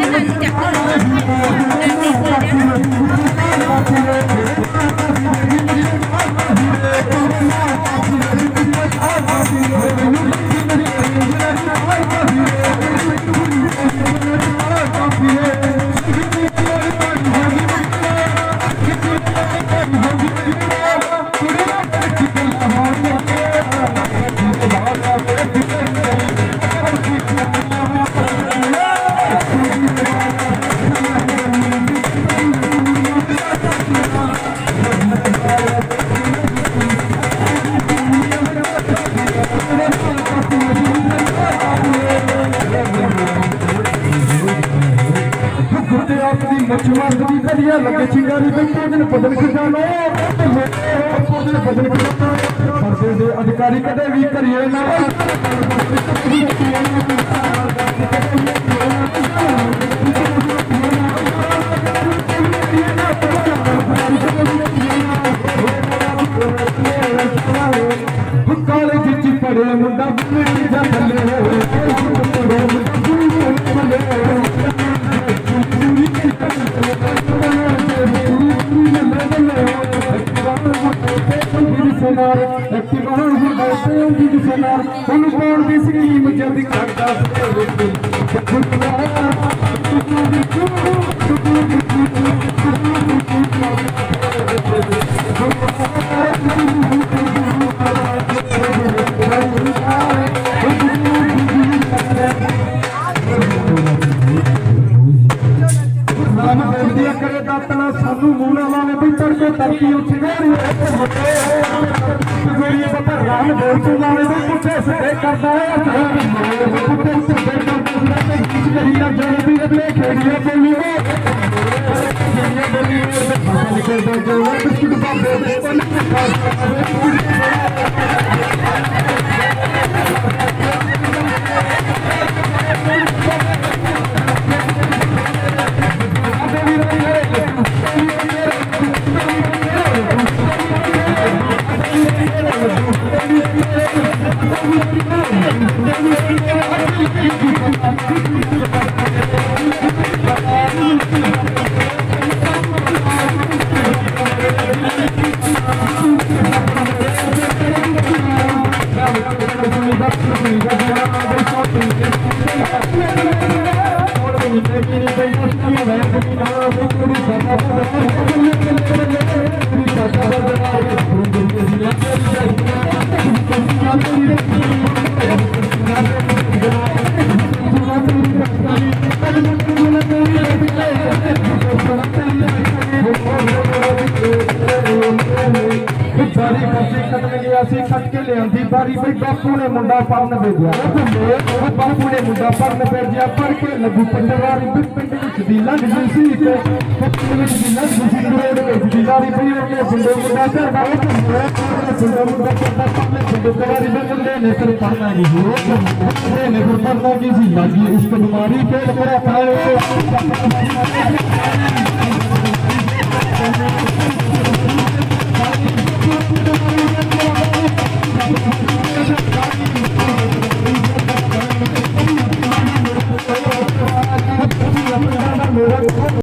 现在你讲的。时 ਆਪ ਦੀ ਮਛਵਾਰ ਦੀ ਕੜੀਆਂ ਲੱਗੇ ਬੈਠੇ ਦਿਨ ਬਦਲ ਖਜ਼ਾਨਾ ਉਹਦੇ ਬਦਲ ਖਜ਼ਾਨਾ ਪਰਦੇ ਦੇ ਅਧਿਕਾਰੀ ਕਦੇ ਵੀ ਕਰੀਏ ਨਾ ਕਾਲੇ ਜਿੱਚੀ ਪੜੇ ਮੁੰਡਾ ਮਿੱਟੀ ਦਾ ਥੱਲੇ ਉਹਨੂੰ ਕੋਣ ਦੀ ਸਕੀਮ ਜਲਦੀ ਕਰਦਾ ਨਾਮ ਬੇਨਤੀ ਕਰੇ ਦਾਤਨਾ ਸਾਨੂੰ ਮੂਣਾ ਲਾਵੇ ਵੀ ਤੜਕੇ ਤੜਕੀ ਉੱਠ ਗਏ ਪਤਾ ਰਾਮ ਬੋਲ ਤੋਂ ਲਾਵੇ ਵੀ ਪੁੱਠੇ ਸਿੱਧੇ ਕਰਦਾ ਹੈ ਪੁੱਠੇ ਸਿੱਧੇ ਕਰਦਾ ਹੈ ਕਿਸ ਕਰੀ ਨਾ ਜਾਣੇ ਵੀ ਅਗਲੇ ਖੇੜੀਆਂ ਬੋਲੀ ਹੋ ਜਿਹੜੀਆਂ ਬੋਲੀ ਹੋ ਨਿਕਲ ਦੋ ਜੋ ਬਿਸਕੁਟ ਬਾਬੇ ਦੇ ਪਨ Thank you. ਸਾਰੀ ਖਰਚੇ ਕੱਟ ਗਿਆ ਸੀ ਕੱਟ ਕੇ ਲਿਆਂਦੀ ਬਾਰੀ ਬਈ ਬਾਪੂ ਨੇ ਮੁੰਡਾ ਪੜਨ ਭੇਜਿਆ। ਉਹ ਬਾਪੂ ਨੇ ਮੁੰਡਾ ਪੜਨ ਭੇਜਿਆ ਪੜ ਕੇ ਲੱਗੂ ਪੰਡਵਾਰੀ ਵੀ ਪਿੰਡ ਵਿੱਚ ਦੀ ਲੰਘ ਗਈ ਸੀ ਤੇ ਪਿੰਡ ਵਿੱਚ ਦੀ ਲੰਘ ਗਈ ਸੀ ਰੋਡ ਵਿੱਚ ਦੀ ਲਾਰੀ ਪਈ ਉਹਨੇ ਪਿੰਡੋਂ ਮੁੰਡਾ ਚੜਦਾ ਉਹ ਪਿੰਡੋਂ ਮੁੰਡਾ ਚੜਦਾ ਪੜਨੇ ਪਿੰਡੋਂ ਕਵਾਰੀ ਦੇ ਮੁੰਡੇ ਨੇ ਫਿਰ ਪੜਨਾ ਨਹੀਂ ਸੀ ਉਹ ਨੇ ਫਿਰ ਪੜਨਾ ਕੀ ਸੀ ਲੱਗੀ ਇਸ ਬਿਮਾਰੀ ਤੇ ਮੇਰਾ ਖਾਏ